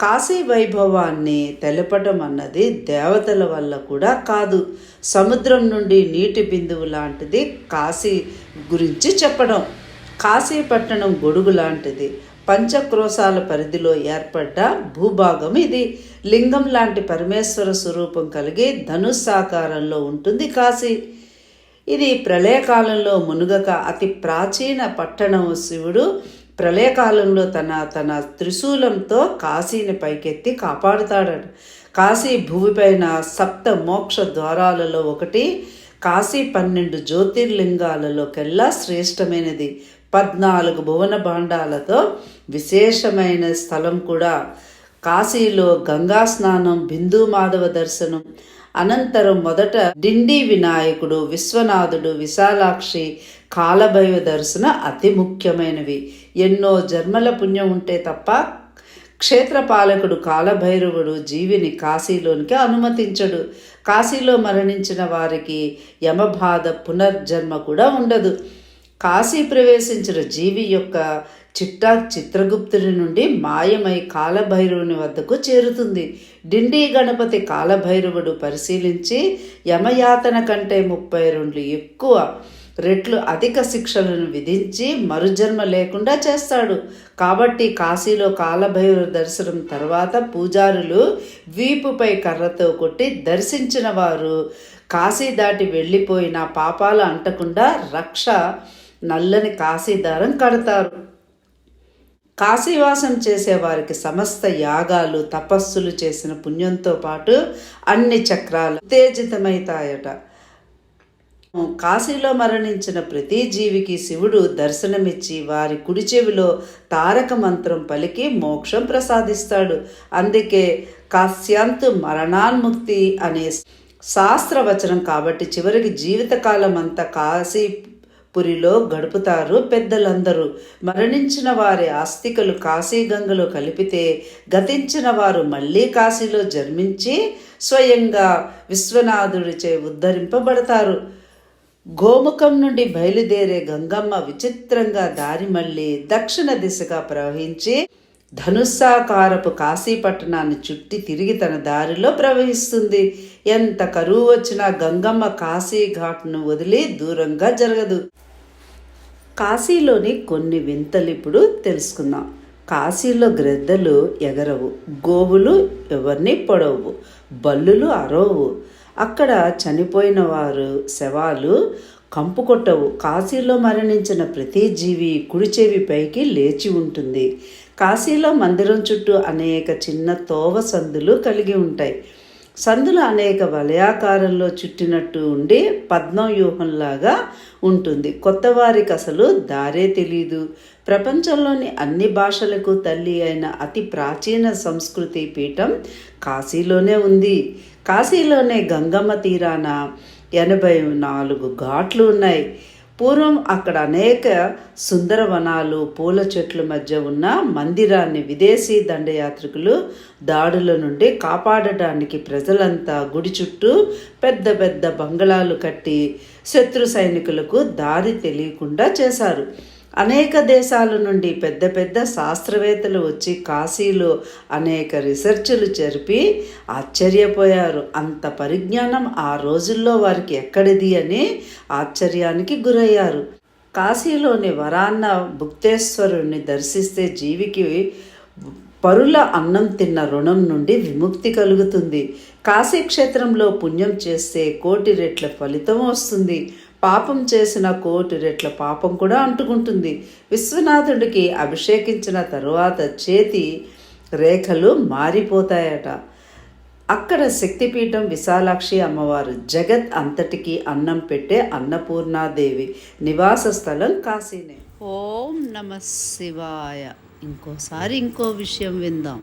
కాశీ వైభవాన్ని తెలపడం అన్నది దేవతల వల్ల కూడా కాదు. సముద్రం నుండి నీటి బిందువు లాంటిది కాశీ గురించి చెప్పడం. కాశీ పట్టణం గొడుగు లాంటిది. పంచక్రోశాల పరిధిలో ఏర్పడ్డ భూభాగం ఇది. లింగం లాంటి పరమేశ్వర స్వరూపం కలిగి ధనుస్సాకారంలో ఉంటుంది కాశీ. ఇది ప్రళయకాలంలో మునుగక అతి ప్రాచీన పట్టణం శివుడు ప్రళయకాలంలో తన తన త్రిశూలంతో కాశీని పైకెత్తి కాపాడుతాడట. కాశీ భూమిపైన సప్త మోక్ష ద్వారాలలో ఒకటి కాశీ పన్నెండు జ్యోతిర్లింగాలలోకెల్లా శ్రేష్టమైనది. పద్నాలుగు భువన భాండాలతో విశేషమైన స్థలం కూడా. కాశీలో గంగా స్నానం బిందు మాధవ దర్శనం. అనంతరం మొదట డిండి వినాయకుడు విశ్వనాథుడు విశాలాక్షి కాలభైవ దర్శన అతి ముఖ్యమైనవి. ఎన్నో జన్మల పుణ్యం ఉంటే తప్ప క్షేత్రపాలకుడు కాలభైరవుడు జీవిని కాశీలోనికి అనుమతించడు. కాశీలో మరణించిన వారికి యమబాధ పునర్జన్మ కూడా ఉండదు. కాశీ ప్రవేశించిన జీవి యొక్క చిట్టా చిత్రగుప్తుడి నుండి మాయమై కాలభైరవుని వద్దకు చేరుతుంది. డిండి గణపతి కాలభైరవుడు పరిశీలించి యమయాతన కంటే ముప్పై రెండు ఎక్కువ. రెట్లు అధిక శిక్షలను విధించి మరుజన్మ లేకుండా చేస్తాడు. కాబట్టి కాశీలో కాలభైరవ దర్శనం తర్వాత పూజారులు వీపుపై కర్రతో కొట్టి దర్శించిన వారు కాశీ దాటి వెళ్ళిపోయిన పాపాలు అంటకుండా రక్ష నల్లని కాశీదారం కడతారు. కాశీవాసం చేసేవారికి సమస్త యాగాలు తపస్సులు చేసిన పుణ్యంతో పాటు అన్ని చక్రాలు ఉత్తేజితమవుతాయట. కాశీలో మరణించిన ప్రతి జీవికి శివుడు దర్శనమిచ్చి వారి కుడి చెవిలో తారక మంత్రం పలికి మోక్షం ప్రసాదిస్తాడు. అందుకే కాశ్యాంతు మరణాన్ముక్తి అనే శాస్త్రవచనం కాబట్టి చివరికి జీవితకాలం అంతా కాశీ పురిలో గడుపుతారు పెద్దలందరూ. మరణించిన వారి ఆస్తికలు కాశీగంగలో కలిపితే గతించిన వారు మళ్ళీ కాశీలో జన్మించి స్వయంగా విశ్వనాథుడిచే ఉద్ధరింపబడతారు. గోముఖం నుండి బయలుదేరే గంగమ్మ విచిత్రంగా దారి మళ్ళీ దక్షిణ దిశగా ప్రవహించి ధనుస్సాకారపు కాశీపట్టణాన్ని చుట్టి తిరిగి తన దారిలో ప్రవహిస్తుంది. ఎంత కరువు వచ్చినా గంగమ్మ కాశీ ఘాట్ను వదిలి దూరంగా జరగదు. కాశీలోని కొన్ని వింతలు ఇప్పుడు తెలుసుకుందాం. కాశీలో గ్రద్దలు ఎగరవు గోవులు ఎవరిని పొడవు బల్లులు అరవవు. అక్కడ చనిపోయిన వారు శవాలు కంపు కొట్టవు కాశీలో మరణించిన ప్రతి జీవి కుడి చెవి పైకి లేచి ఉంటుంది. కాశీలో మందిరం చుట్టూ అనేక చిన్న తోవ సందులు కలిగి ఉంటాయి. సందులు అనేక వలయాకారంలో చుట్టినట్టు ఉండి పద్మం వ్యూహంలాగా ఉంటుంది. కొత్త వారికి అసలు దారే తెలీదు. ప్రపంచంలోని అన్ని భాషలకు తల్లి అయిన అతి ప్రాచీన సంస్కృతి పీఠం కాశీలోనే ఉంది. కాశీలోనే గంగమ్మ తీరాన ఎనభై నాలుగు ఘాట్లు ఉన్నాయి. పూర్వం అక్కడ అనేక సుందరవనాలు పూల చెట్ల మధ్య ఉన్న మందిరాన్ని విదేశీ దండయాత్రికులు దాడుల నుండి కాపాడటానికి ప్రజలంతా గుడి చుట్టూ పెద్ద పెద్ద బంగళాలు కట్టి శత్రు సైనికులకు దారి తెలియకుండా చేశారు. అనేక దేశాల నుండి పెద్ద పెద్ద శాస్త్రవేత్తలు వచ్చి కాశీలో అనేక రీసెర్చ్లు జరిపి ఆశ్చర్యపోయారు. అంత పరిజ్ఞానం ఆ రోజుల్లో వారికి ఎక్కడిది అని ఆశ్చర్యానికి గురయ్యారు. కాశీలోని వరాన్న భుక్తేశ్వరుణ్ణి దర్శిస్తే జీవికి పరుల అన్నం తిన్న రుణం నుండి విముక్తి కలుగుతుంది. కాశీక్షేత్రంలో పుణ్యం చేస్తే కోటి రెట్ల ఫలితం వస్తుంది. పాపం చేసిన కోటి రెట్ల పాపం కూడా అంటుకుంటుంది. విశ్వనాథుడికి అభిషేకించిన తరువాత చేతి రేఖలు మారిపోతాయట. అక్కడ శక్తిపీఠం విశాలాక్షి అమ్మవారు జగత్ అంతటికి అన్నం పెట్టే అన్నపూర్ణాదేవి నివాస స్థలం కాశీనే. ఓం నమ శివాయ. ఇంకోసారి ఇంకో విషయం విందాం.